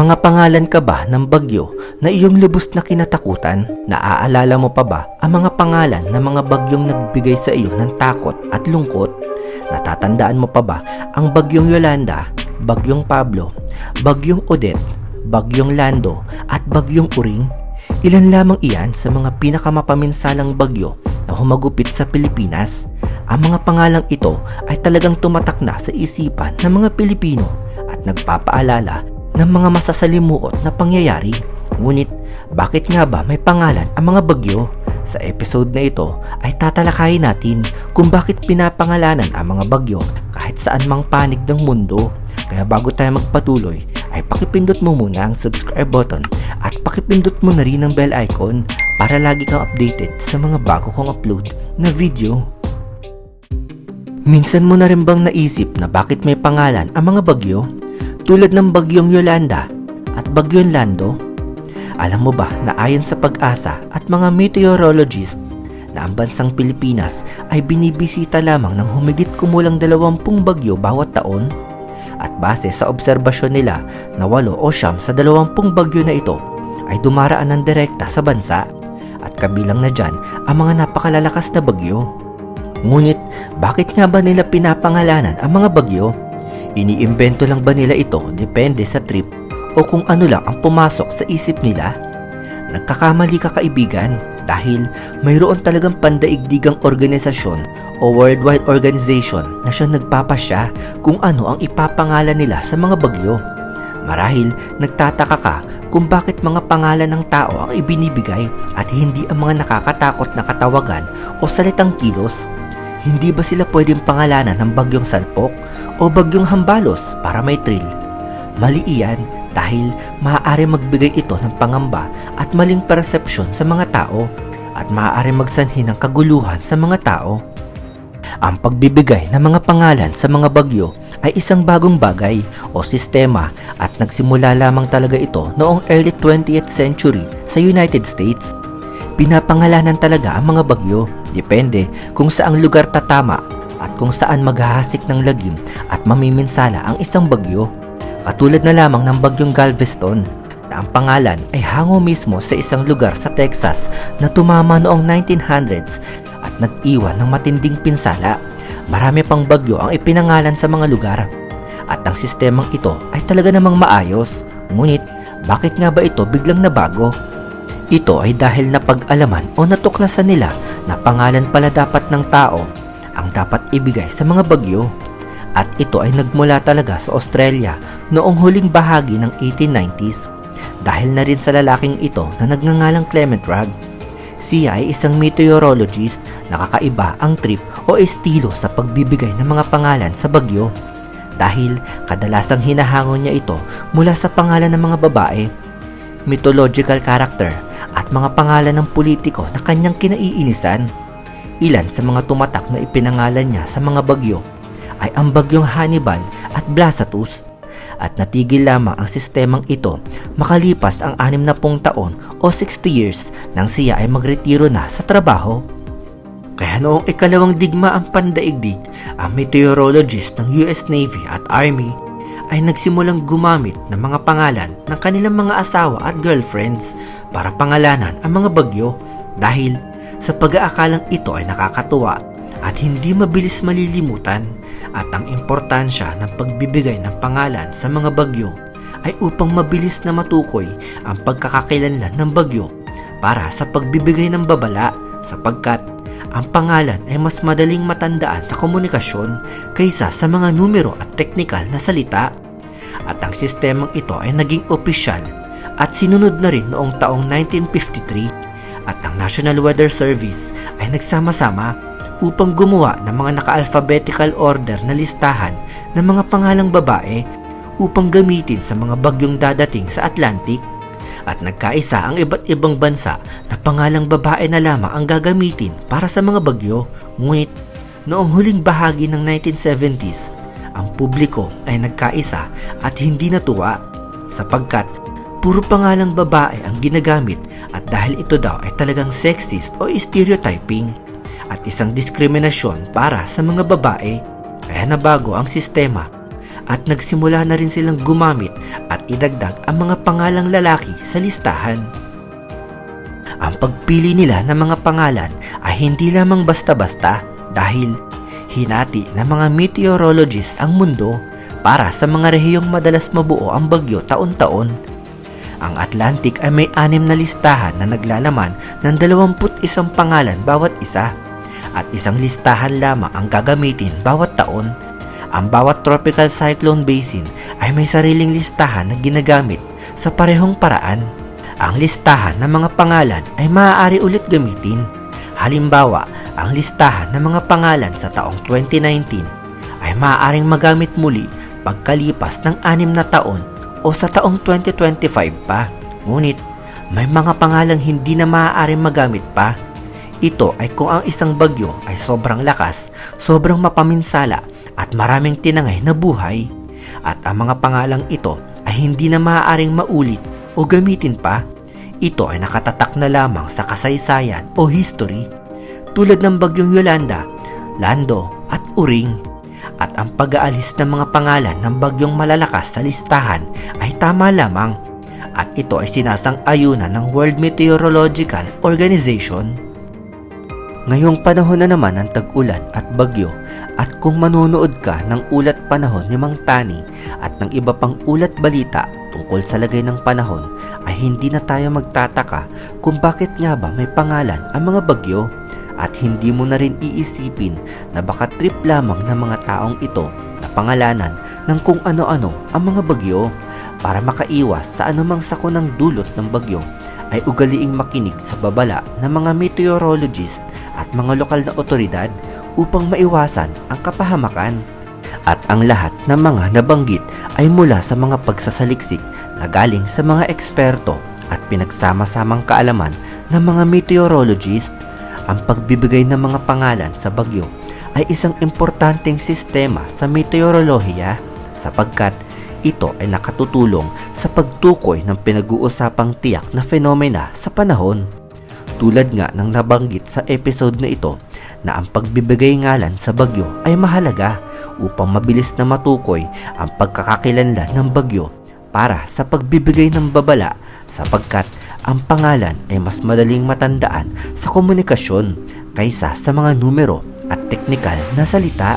mga pangalan ka ba ng bagyo na iyong lubos na kinatakutan? Naaalala mo pa ba ang mga pangalan ng mga bagyong nagbigay sa iyo ng takot at lungkot? Natatandaan mo pa ba ang bagyong Yolanda, bagyong Pablo, bagyong Odette, bagyong Lando at bagyong Uring? Ilan lamang iyan sa mga pinakamapaminsalang bagyo na humagupit sa Pilipinas. Ang mga pangalang ito ay talagang tumatak na sa isipan ng mga Pilipino at nagpapaalala ng mga masasalimuot na pangyayari. Ngunit, bakit nga ba may pangalan ang mga bagyo? Sa episode na ito ay tatalakayin natin kung bakit pinapangalanan ang mga bagyo kahit saan mang panig ng mundo. Kaya bago tayo magpatuloy, ay pakipindot mo muna ang subscribe button at pakipindot mo na rin ang bell icon para lagi kang updated sa mga bago kong upload na video. Minsan mo na rin bang naisip na bakit may pangalan ang mga bagyo? Tulad ng bagyong Yolanda at bagyong Lando? Alam mo ba na ayon sa pag-asa at mga meteorologist na ang bansang Pilipinas ay binibisita lamang ng humigit kumulang dalawampung bagyo bawat taon? At base sa obserbasyon nila na walo o siyam sa dalawampung bagyo na ito ay dumaraan ng direkta sa bansa at kabilang na dyan ang mga napakalalakas na bagyo. Ngunit bakit nga ba nila pinapangalanan ang mga bagyo? Iniimbento lang ba nila ito depende sa trip o kung ano lang ang pumasok sa isip nila? Nagkakamali ka kaibigan dahil mayroon talagang pandaigdigang organisasyon o worldwide organization na siya nagpapasya kung ano ang ipapangalan nila sa mga bagyo. Marahil nagtataka ka kung bakit mga pangalan ng tao ang ibinibigay at hindi ang mga nakakatakot na katawagan o salitang kilos. Hindi ba sila pwedeng pangalanan ng bagyong salpok o bagyong hambalos para may thrill? Mali iyan dahil maaari magbigay ito ng pangamba at maling perception sa mga tao at maaari magsanhi ng kaguluhan sa mga tao. Ang pagbibigay ng mga pangalan sa mga bagyo ay isang bagong bagay o sistema at nagsimula lamang talaga ito noong early 20th century sa United States. Pinapangalanan talaga ang mga bagyo, depende kung saang lugar tatama at kung saan maghahasik ng lagim at mamiminsala ang isang bagyo. Katulad na lamang ng bagyong Galveston na ang pangalan ay hango mismo sa isang lugar sa Texas na tumama noong 1900s at nag-iwan ng matinding pinsala. Marami pang bagyo ang ipinangalan sa mga lugar. At ang sistemang ito ay talaga namang maayos. Ngunit, bakit nga ba ito biglang nabago? Ito ay dahil napag-alaman o natuklasan nila na pangalan pala dapat ng tao ang dapat ibigay sa mga bagyo. At ito ay nagmula talaga sa Australia noong huling bahagi ng 1890s dahil na rin sa lalaking ito na nagngangalang Clement Ragg. Siya ay isang meteorologist na kakaiba ang trip o estilo sa pagbibigay ng mga pangalan sa bagyo dahil kadalasang hinahangon niya ito mula sa pangalan ng mga babae, mythological character mga pangalan ng politiko na kanyang kinaiinisan. Ilan sa mga tumatak na ipinangalan niya sa mga bagyo ay ang bagyong Hannibal at Blasatus at natigil lamang ang sistemang ito makalipas ang 60 taon o 60 years nang siya ay magretiro na sa trabaho. Kaya noong ikalawang digma ang pandaigdig, ang meteorologist ng US Navy at Army ay nagsimulang gumamit ng mga pangalan ng kanilang mga asawa at girlfriends para pangalanan ang mga bagyo dahil sa pag-aakalang ito ay nakakatuwa at hindi mabilis malilimutan at ang importansya ng pagbibigay ng pangalan sa mga bagyo ay upang mabilis na matukoy ang pagkakakilanlan ng bagyo para sa pagbibigay ng babala sapagkat ang pangalan ay mas madaling matandaan sa komunikasyon kaysa sa mga numero at teknikal na salita. At ang sistemang ito ay naging opisyal at sinunod na rin noong taong 1953 at ang National Weather Service ay nagsama-sama upang gumawa ng mga naka-alphabetical order na listahan ng mga pangalang babae upang gamitin sa mga bagyong dadating sa Atlantic at nagkaisa ang iba't ibang bansa na pangalang babae na lamang ang gagamitin para sa mga bagyo. Ngunit noong huling bahagi ng 1970s, ang publiko ay nagkaisa at hindi natuwa sapagkat puro pangalang babae ang ginagamit at dahil ito daw ay talagang sexist o stereotyping at isang diskriminasyon para sa mga babae kaya nabago ang sistema at nagsimula na rin silang gumamit at idagdag ang mga pangalang lalaki sa listahan. Ang pagpili nila ng mga pangalan ay hindi lamang basta-basta dahil hinati ng mga meteorologists ang mundo para sa mga rehiyong madalas mabuo ang bagyo taon-taon. Ang Atlantic ay may anim na listahan na naglalaman ng 21 pangalan bawat isa at isang listahan lamang ang gagamitin bawat taon. Ang bawat tropical cyclone basin ay may sariling listahan na ginagamit sa parehong paraan. Ang listahan ng mga pangalan ay maaari ulit gamitin. Halimbawa, ang listahan ng mga pangalan sa taong 2019 ay maaaring magamit muli pagkalipas ng anim na taon o sa taong 2025 pa. Ngunit, may mga pangalang hindi na maaaring magamit pa. Ito ay kung ang isang bagyo ay sobrang lakas, sobrang mapaminsala at maraming tinangay na buhay. At ang mga pangalang ito ay hindi na maaaring maulit o gamitin pa. Ito ay nakatatak na lamang sa kasaysayan o history tulad ng bagyong Yolanda, Lando at Uring. At ang pag-aalis ng mga pangalan ng bagyong malalakas sa listahan ay tama lamang at ito ay sinasang-ayunan ng World Meteorological Organization. Ngayong panahon na naman ng tag-ulat at bagyo at kung manonood ka ng ulat panahon ni Mang Tani at ng iba pang ulat balita tungkol sa lagay ng panahon ay hindi na tayo magtataka kung bakit nga ba may pangalan ang mga bagyo at hindi mo na rin iisipin na baka trip lamang ng mga taong ito na pangalanan ng kung ano-ano ang mga bagyo para makaiwas sa anumang sakunang dulot ng bagyo ay ugaliing makinig sa babala ng mga meteorologist at mga lokal na otoridad upang maiwasan ang kapahamakan. At ang lahat ng mga nabanggit ay mula sa mga pagsasaliksik na galing sa mga eksperto at pinagsama-samang kaalaman ng mga meteorologist. Ang pagbibigay ng mga pangalan sa bagyo ay isang importanteng sistema sa meteorolohiya sapagkat ito ay nakatutulong sa pagtukoy ng pinag-uusapang tiyak na fenomena sa panahon. Tulad nga ng nabanggit sa episode na ito na ang pagbibigay ngalan sa bagyo ay mahalaga upang mabilis na matukoy ang pagkakakilanlan ng bagyo para sa pagbibigay ng babala sapagkat ang pangalan ay mas madaling matandaan sa komunikasyon kaysa sa mga numero at teknikal na salita.